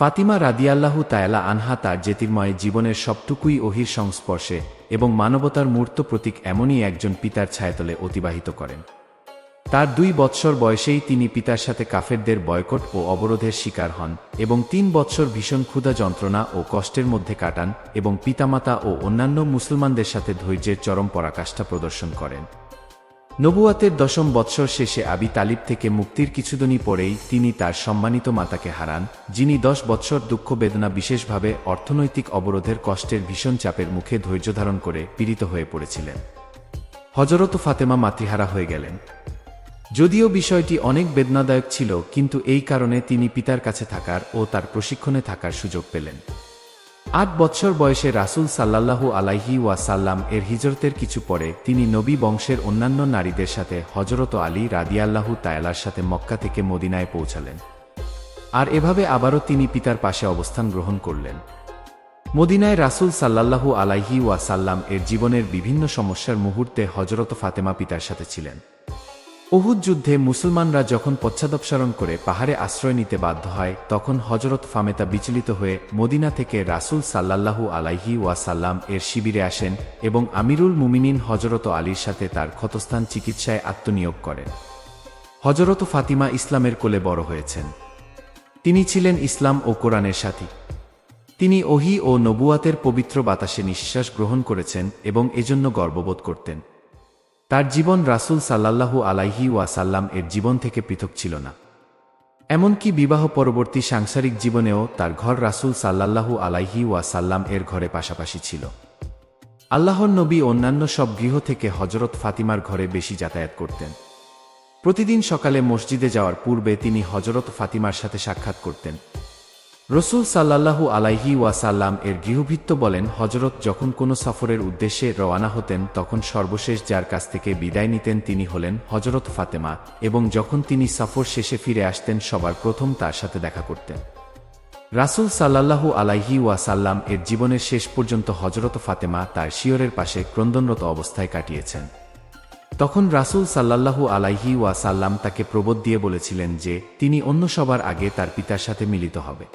ফাতিমা রাদিয়াল্লাহু তায়ালা আনহা তার জ্যোতির্ময় জীবনের সবটুকুই ওহির সংস্পর্শে এবং মানবতার মূর্ত প্রতীক এমনই একজন পিতার ছায়াতলে অতিবাহিত করেন। তার দুই বৎসর বয়সেই তিনি পিতার সাথে কাফেরদের বয়কট ও অবরোধের শিকার হন এবং তিন বৎসর ভীষণ ক্ষুধা যন্ত্রণা ও কষ্টের মধ্যে কাটান এবং পিতামাতা ও অন্যান্য মুসলমানদের সাথে ধৈর্যের চরম পরাকাষ্ঠা প্রদর্শন করেন। নবুয়াতের দশম বৎসর শেষে আবি তালিব থেকে মুক্তির কিছুদিনই পরেই তিনি তার সম্মানিত মাতাকে হারান, যিনি দশ বৎসর দুঃখ বেদনা বিশেষভাবে অর্থনৈতিক অবরোধের কষ্টের ভীষণ চাপের মুখে ধৈর্য ধারণ করে পীড়িত হয়ে পড়েছিলেন। হজরত ফাতেমা মাতৃহারা হয়ে গেলেন। যদিও বিষয়টি অনেক বেদনাদায়ক ছিল, কিন্তু এই কারণে তিনি পিতার কাছে থাকার ও তার প্রশিক্ষণে থাকার সুযোগ পেলেন। আট বৎসর বয়সে রাসূল সাল্লাল্লাহু আলাইহি ওয়াসাল্লাম এর হিজরতের কিছু পরে তিনি নবী বংশের অন্যান্য নারীদের সাথে হজরত আলী রাদিয়াল্লাহু তায়ালার সাথে মক্কা থেকে মদিনায় পৌঁছালেন। আর এভাবে আবারও তিনি পিতার পাশে অবস্থান গ্রহণ করলেন। মদিনায় রাসূল সাল্লাল্লাহু আলাইহি ওয়াসাল্লাম এর জীবনের বিভিন্ন সমস্যার মুহূর্তে হজরত ফাতেমা পিতার সাথে ছিলেন। উহুদ যুদ্ধে মুসলমানরা যখন পশ্চাদপসারণ করে পাহাড়ে আশ্রয় নিতে বাধ্য হয়, তখন হজরত ফামেতা বিচলিত হয়ে মদিনা থেকে রাসূল সাল্লাল্লাহু আলাইহি ওয়াসাল্লাম এর শিবিরে আসেন এবং আমিরুল মুমিনিন হজরত আলীর সাথে তার ক্ষতস্থান চিকিৎসায় আত্মনিয়োগ করেন। হজরত ফাতিমা ইসলামের কোলে বড় হয়েছেন। তিনি ছিলেন ইসলাম ও কোরআনের সাথী। তিনি ওহি ও নবুয়াতের পবিত্র বাতাসে নিঃশ্বাস গ্রহণ করেছেন এবং এজন্য গর্ববোধ করতেন। তার জীবন রাসূল সাল্লাল্লাহু আলাইহি ওয়াসাল্লাম এর জীবন থেকে পৃথক ছিল না। এমনকি বিবাহ পরবর্তী সাংসারিক জীবনেও তার ঘর রাসূল সাল্লাল্লাহু আলাইহি ওয়াসাল্লাম এর ঘরে পাশাপাশি ছিল। আল্লাহর নবী অন্যান্য সব গৃহ থেকে হজরত ফাতিমার ঘরে বেশি যাতায়াত করতেন। প্রতিদিন সকালে মসজিদে যাওয়ার পূর্বে তিনি হজরত ফাতিমার সাথে সাক্ষাৎ করতেন। রসুল সাল্লাল্লাহু আলাইহি ওয়াসাল্লাম এর গৃহভৃত্ত বলেন হজরত যখন কোনো সফরের উদ্দেশ্যে রওয়ানা হতেন, তখন সর্বশেষ যার কাছ থেকে বিদায় নিতেন তিনি হলেন হজরত ফাতেমা এবং যখন তিনি সফর শেষে ফিরে আসতেন, সবার প্রথম তার সাথে দেখা করতেন। রাসূল সাল্লাল্লাহু আলাইহি ওয়াসাল্লাম এর জীবনের শেষ পর্যন্ত হজরত ফাতেমা তার শিয়রের পাশে ক্রন্দনরত অবস্থায় কাটিয়েছেন। তখন রাসূল সাল্লাল্লাহু আলাইহি ওয়াসাল্লাম তাকে প্রবোধ দিয়ে বলেছিলেন যে, তিনি অন্য সবার আগে তার পিতার সাথে মিলিত হবে।